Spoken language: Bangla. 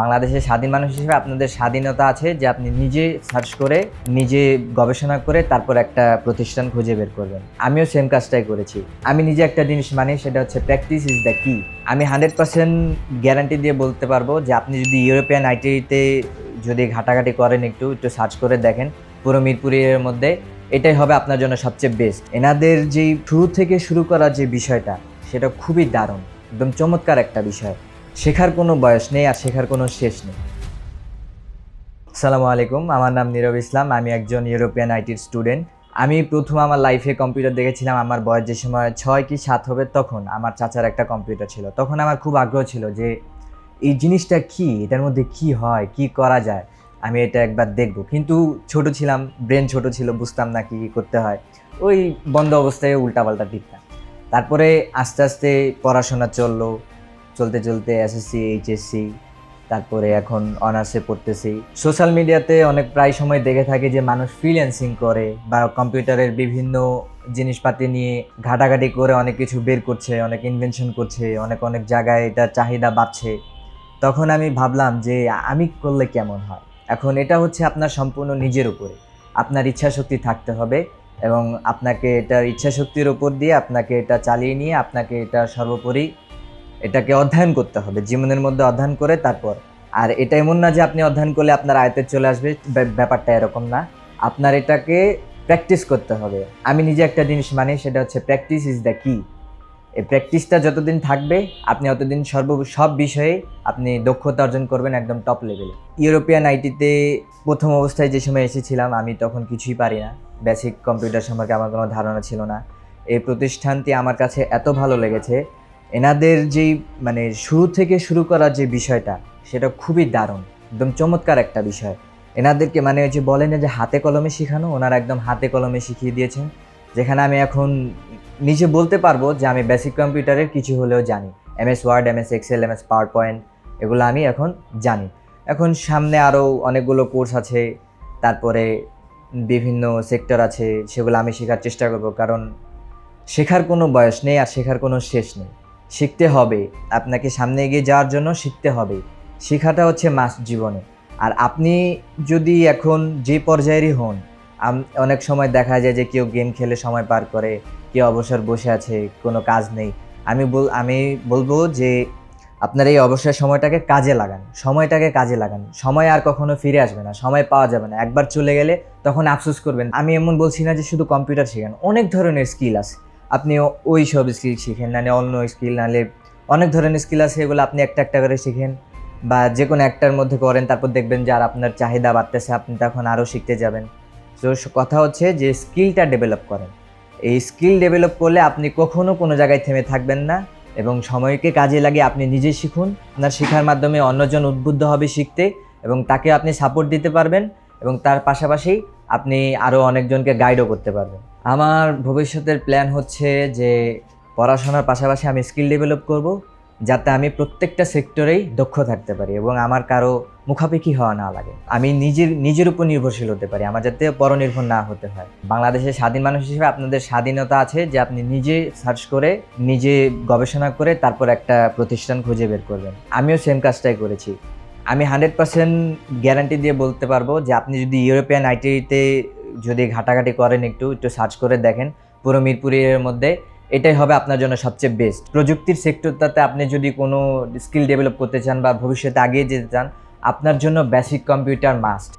বাংলাদেশের স্বাধীন মানুষ হিসেবে আপনাদের স্বাধীনতা আছে যে আপনি নিজে সার্চ করে, নিজে গবেষণা করে তারপর একটা প্রতিষ্ঠান খুঁজে বের করবেন। আমিও সেম কাজটাই করেছি। আমি নিজে একটা জিনিস মানি, সেটা হচ্ছে প্র্যাকটিস ইজ দ্য কি আমি হান্ড্রেড পার্সেন্ট গ্যারান্টি দিয়ে বলতে পারব যে আপনি যদি ইউরোপিয়ান আইটিতে যদি ঘাটাঘাটি করেন একটু একটু সার্চ করে দেখেন পুরো মিরপুরের মধ্যে, এটাই হবে আপনার জন্য সবচেয়ে বেস্ট এনাদের যেই শুরু থেকে শুরু করার যে বিষয়টা, সেটা খুবই দারুণ, একদম চমৎকার একটা বিষয়। শেখার কোনো বয়স নেই আর শেখার কোনো শেষ নেই। আসসালামু আলাইকুম, আমার নাম নীরব ইসলাম, আমি একজন ইউরোপিয়ান আইটির স্টুডেন্ট। আমি প্রথম আমার লাইফে কম্পিউটার দেখেছিলাম, আমার বয়স যে সময় ছয় কি সাত হবে তখন আমার চাচার একটা কম্পিউটার ছিল। তখন আমার খুব আগ্রহ ছিল যে এই জিনিসটা কি, এটার মধ্যে কি হয়, কি করা যায়, আমি এটা একবার দেখব। কিন্তু ছোট ছিলাম, ব্রেন ছোট ছিল, বুঝতাম না কি করতে হয়। ওই বন্ধ অবস্থায় উল্টাপাল্টা টিপতাম তারপরে আস্তে আস্তে পড়াশোনা চলল চলতে চলতে এসএসসি এইচএসসি তারপরে এখন অনার্সে পড়তেছি। সোশ্যাল মিডিয়াতে অনেক প্রায় সময় দেখে থাকি যে মানুষ ফ্রিল্যান্সিং করে বা কম্পিউটারের বিভিন্ন জিনিসপাতি নিয়ে ঘাটাঘাটি করে অনেক কিছু বের করছে, অনেক ইনভেনশন করছে, অনেক অনেক জায়গায় এটা চাহিদা বাড়ছে। তখন আমি ভাবলাম যে আমি করলে কেমন হয়? এখন এটা হচ্ছে আপনার সম্পূর্ণ নিজের উপরে। আপনার ইচ্ছা শক্তি থাকতে হবে এবং আপনাকে এটার ইচ্ছা শক্তির উপর দিয়ে আপনাকে এটা চালিয়ে নিয়ে আপনাকে এটা সর্বোপরি এটাকে অধ্যয়ন করতে হবে, জীবনের মধ্যে অধ্যয়ন করে তারপর। আর এটা এমন না যে আপনি অধ্যয়ন করলে আপনার আয়তে চলে আসবে ব্যাপারটা এরকম না। আপনার এটাকে প্র্যাকটিস করতে হবে। আমি নিজে একটা জিনিস মানি, সেটা হচ্ছে প্র্যাকটিস ইজ দ্য কি এই প্র্যাকটিসটা যতদিন থাকবে, আপনি অতদিন সর্ব, সব বিষয়ে আপনি দক্ষতা অর্জন করবেন একদম টপ লেভেলে ইউরোপিয়ান আইটিতে প্রথম অবস্থায় যে সময় এসেছিলাম, আমি তখন কিছুই পারি না। বেসিক কম্পিউটার সম্পর্কে আমার কোনো ধারণা ছিল না। এই প্রতিষ্ঠানটি আমার কাছে এত ভালো লেগেছে এনাদের যেই মানে শুরু থেকে শুরু করার যে বিষয়টা, সেটা খুবই দারুণ, একদম চমৎকার একটা বিষয়। এনাদেরকে মানে যে বলেন যে হাতে কলমে শেখানো, ওনারা একদম হাতে কলমে শিখিয়ে দিয়েছেন, যেখানে আমি এখন নিজে বলতে পারব যে আমি বেসিক কম্পিউটারের কিছু হলেও জানি। M S Word M S Excel M S PowerPoint এগুলো আমি এখন জানি। এখন সামনে আরও অনেকগুলো কোর্স আছে, তারপরে বিভিন্ন সেক্টর আছে, সেগুলো আমি শেখার চেষ্টা করব, কারণ শেখার কোনো বয়স নেই আর শেখার কোনো শেষ নেই। শিখতে হবে। আপনাকে সামনে এগিয়ে যাওয়ার জন্য শিখতে হবে। শেখাটা হচ্ছে মাস্ট জীবনে। আর আপনি যদি এখন যে পর্যায়েরই হন অনেক সময় দেখা যায় যে কেউ গেম খেলে সময় পার করে, কেউ অবসর বসে আছে, কোনো কাজ নেই। আমি বল, আমি বলব যে আপনার এই অবসর সময়টাকে কাজে লাগান। সময়টাকে কাজে লাগান। সময় আর কখনো ফিরে আসবে না। সময় পাওয়া যাবে না। একবার চলে গেলে তখন আফসোস করবেন। আমি এমন বলছি না যে শুধু কম্পিউটার শেখেন। অনেক ধরনের স্কিল আছে। আপনি ওই সব স্কিল শিখেন নাহলে অন্য স্কিল নাহলে অনেক ধরনের স্কিল আছে এগুলো আপনি একটা একটা করে শিখেন বা যে কোনো একটার মধ্যে করেন, তারপর দেখবেন যে আর আপনার চাহিদা বাড়তেছে, আপনি তখন আরও শিখতে যাবেন। তো কথা হচ্ছে যে স্কিলটা ডেভেলপ করেন। এই স্কিল ডেভেলপ করলে আপনি কখনও কোনো জায়গায় থেমে থাকবেন না এবং সময়কে কাজে লাগিয়ে আপনি নিজে শিখুন। আপনার শেখার মাধ্যমে অন্যজন উদ্বুদ্ধ হবে শিখতে এবং তাকে আপনি সাপোর্ট দিতে পারবেন এবং তার পাশাপাশি আপনি আরও অনেকজনকে গাইডও করতে পারবেন। আমার ভবিষ্যতের প্ল্যান হচ্ছে যে পড়াশোনার পাশাপাশি আমি স্কিল ডেভেলপ করব, যাতে আমি প্রত্যেকটা সেক্টরেই দক্ষ থাকতে পারি এবং আমার কারও মুখাপেক্ষি হওয়া না লাগে। আমি নিজের নিজের উপর নির্ভরশীল হতে পারি, আমার যাতে পরনির্ভর না হতে হয়। বাংলাদেশের স্বাধীন মানুষ হিসেবে আপনাদের স্বাধীনতা আছে যে আপনি নিজে সার্চ করে, নিজে গবেষণা করে তারপর একটা প্রতিষ্ঠান খুঁজে বের করবেন। আমিও সেম কাজটাই করেছি। আমি হান্ড্রেড পার্সেন্ট গ্যারান্টি দিয়ে বলতে পারব যে আপনি যদি ইউরোপিয়ান আইটিতে যদি ঘাটাঘাটি করেন একটু একটু সার্চ করে দেখেন, পুরো মিরপুরের মধ্যে, এটাই হবে আপনার জন্য সবচেয়ে বেস্ট। প্রযুক্তির সেক্টরটাতে আপনি যদি কোনো স্কিল ডেভেলপ করতে চান বা ভবিষ্যতে আগিয়ে যেতে চান, আপনার জন্য বেসিক কম্পিউটার মাস্ট